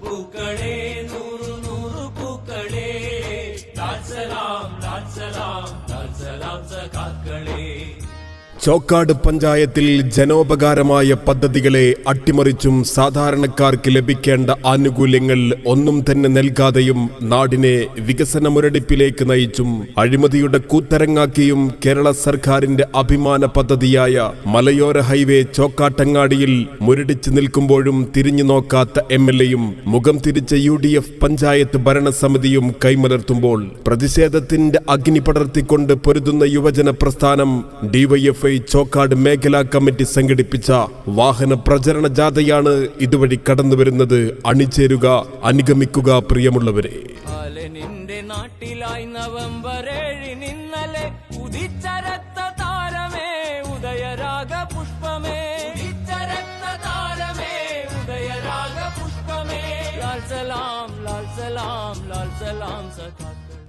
पुकणे नूर नूर पुकणे लाचलाम लाचलाम लाचलामचं काकणे. ചോക്കാട് പഞ്ചായത്തിൽ ജനോപകാരമായ പദ്ധതികളെ അട്ടിമറിച്ചും സാധാരണക്കാർക്ക് ലഭിക്കേണ്ട ആനുകൂല്യങ്ങൾ ഒന്നും തന്നെ നൽകാതെയും നാടിനെ വികസന മുരടിപ്പിലേക്ക് നയിച്ചും അഴിമതിയുടെ കൂത്തരങ്ങാക്കിയും കേരള സർക്കാരിന്റെ അഭിമാന പദ്ധതിയായ മലയോര ഹൈവേ ചോക്കാട്ടങ്ങാടിയിൽ മുരടിച്ചു നിൽക്കുമ്പോഴും തിരിഞ്ഞു നോക്കാത്ത എം എൽ എയും മുഖം തിരിച്ച യു ഡി എഫ് പഞ്ചായത്ത് ഭരണസമിതിയും കൈമലർത്തുമ്പോൾ പ്രതിഷേധത്തിന്റെ അഗ്നി പടർത്തിക്കൊണ്ട് പൊരുതുന്ന യുവജന പ്രസ്ഥാനം ഡിവൈഎഫ്ഐ ചോക്കാട് മേഖലാ കമ്മിറ്റി സംഘടിപ്പിച്ച വാഹന പ്രചരണ ജാഥയാണ് ഇതുവഴി കടന്നു വരുന്നത്. അണിചേരുക അനുഗമിക്കുക പ്രിയമുള്ളവരെ. നാട്ടിലായി നവംബർ ഏഴിനിന്നലെ ഉദിച്ചരത്ത താരമേ ഉദയരാഗ പുഷ്പമേ. താരമേ ഉദയരാഗ പുഷ്പമേ.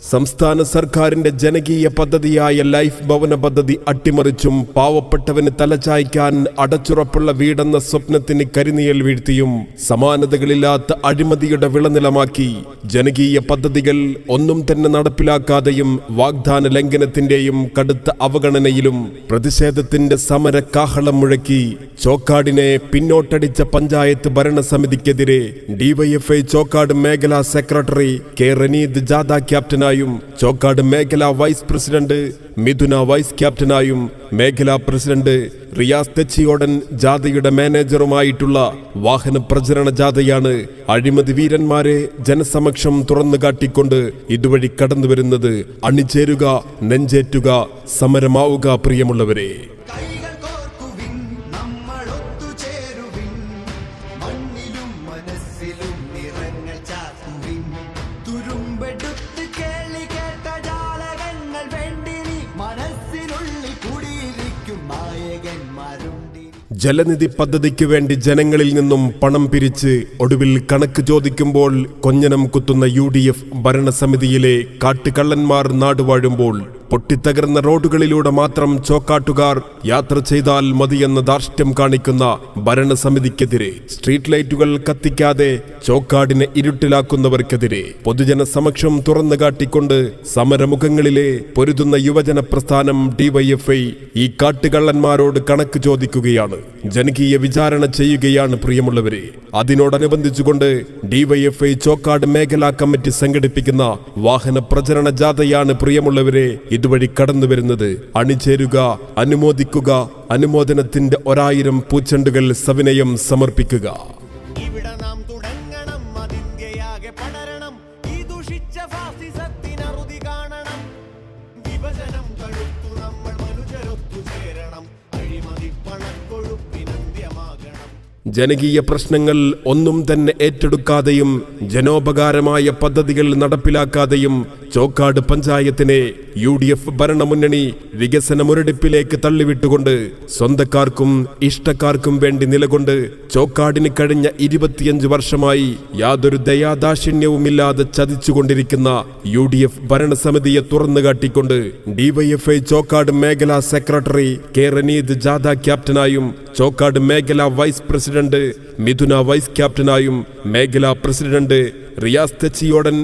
സംസ്ഥാന സർക്കാരിന്റെ ജനകീയ പദ്ധതിയായ ലൈഫ് ഭവന പദ്ധതി അട്ടിമറിച്ചും പാവപ്പെട്ടവന് തലചായ്ക്കാൻ അടച്ചുറപ്പുള്ള വീടെന്ന സ്വപ്നത്തിന് കരിനിയൽ വീഴ്ത്തിയും സമാനതകളില്ലാത്ത അഴിമതിയുടെ വിളനിലമാക്കി. ജനകീയ പദ്ധതികൾ ഒന്നും തന്നെ നടപ്പിലാക്കാതെയും വാഗ്ദാന ലംഘനത്തിന്റെയും കടുത്ത അവഗണനയിലും പ്രതിഷേധത്തിന്റെ സമര കാഹളം മുഴക്കി. ചോക്കാടിനെ പിന്നോട്ടടിച്ച പഞ്ചായത്ത് ഭരണസമിതിക്കെതിരെ ഡിവൈഎഫ്ഐ ചോക്കാട് മേഖലാ സെക്രട്ടറി കെ റനീദ് ജാഥ ക്യാപ്റ്റനായും ചോക്കാട് മേഖലാ വൈസ് പ്രസിഡന്റ് മിഥുന വൈസ് ക്യാപ്റ്റനായും മേഖലാ പ്രസിഡന്റ് റിയാസ് തെച്ചിയോടൻ ജാഥയുടെ മാനേജറുമായിട്ടുള്ള വാഹന പ്രചരണ ജാഥയാണ് അഴിമതി വീരന്മാരെ ജനസമക്ഷം തുറന്നു കാട്ടിക്കൊണ്ട് ഇതുവഴി കടന്നുവരുന്നത് അണിചേരുക നെഞ്ചേറ്റുക സമരമാവുക പ്രിയമുള്ളവരെ. ജലനിധി പദ്ധതിക്ക് വേണ്ടി ജനങ്ങളിൽ നിന്നും പണം പിരിച്ച് ഒടുവിൽ കണക്ക് ചോദിക്കുമ്പോൾ കൊഞ്ഞനം കുത്തുന്ന യു ഡി എഫ് ഭരണസമിതിയിലെ കാട്ടുകള്ളന്മാർ നാടുവാഴുമ്പോൾ പൊട്ടിത്തകർന്ന റോഡുകളിലൂടെ മാത്രം ചോക്കാട്ടുകാർ യാത്ര ചെയ്താൽ മതിയെന്ന ധാർഷ്ട്യം കാണിക്കുന്ന ഭരണസമിതിക്കെതിരെ സ്ട്രീറ്റ് ലൈറ്റുകൾ കത്തിക്കാതെ ചോക്കാടിനെ ഇരുട്ടിലാക്കുന്നവർക്കെതിരെ പൊതുജന സമക്ഷം തുറന്നു കാട്ടിക്കൊണ്ട് സമരമുഖങ്ങളിലെ പൊരുതുന്ന യുവജന പ്രസ്ഥാനം ഡിവൈഎഫ്ഐ ഈ കാട്ടുകള്ളന്മാരോട് കണക്ക് ചോദിക്കുകയാണ്. ജനകീയ വിചാരണ ചെയ്യുകയാണ് പ്രിയമുള്ളവരെ. അതിനോടനുബന്ധിച്ചുകൊണ്ട് ഡിവൈഎഫ്ഐ ചോക്കാട് മേഖലാ കമ്മിറ്റി സംഘടിപ്പിക്കുന്ന വാഹന പ്രചരണ ജാഥയാണ് പ്രിയമുള്ളവരെ ഇതുവഴി കടന്നു വരുന്നത് അണിചേരുക അനുമോദിക്കുക അനുമോദനത്തിന്റെ ഒരായിരം പൂച്ചെണ്ടുകൾ സവിനയം സമർപ്പിക്കുക. ജനകീയ പ്രശ്നങ്ങൾ ഒന്നും തന്നെ ഏറ്റെടുക്കാതെയും ജനോപകാരമായ പദ്ധതികൾ നടപ്പിലാക്കാതെയും ചോക്കാട് പഞ്ചായത്തിനെ യു ഡി എഫ് ഭരണമുന്നണി വികസന മുരടിപ്പിലേക്ക് തള്ളിവിട്ടുകൊണ്ട് സ്വന്തക്കാർക്കും ഇഷ്ടക്കാർക്കും വേണ്ടി നിലകൊണ്ട് ചോക്കാടിന് കഴിഞ്ഞ ഇരുപത്തിയഞ്ച് വർഷമായി യാതൊരു ദയാദാക്ഷിണ്യവുമില്ലാതെ ചതിച്ചുകൊണ്ടിരിക്കുന്ന യു ഡി എഫ് ഭരണസമിതിയെ തുറന്നുകാട്ടിക്കൊണ്ട് ഡിവൈഎഫ്ഐ ചോക്കാട് മേഖലാ സെക്രട്ടറി കെ റനീദ് ജാഥ ക്യാപ്റ്റനായും ചോക്കാട് മേഖലാ വൈസ് പ്രസിഡന്റ് മിഥുന വൈസ് ക്യാപ്റ്റനായും മേഖലാ പ്രസിഡന്റ് റിയാസ് തെച്ചിയോടൻ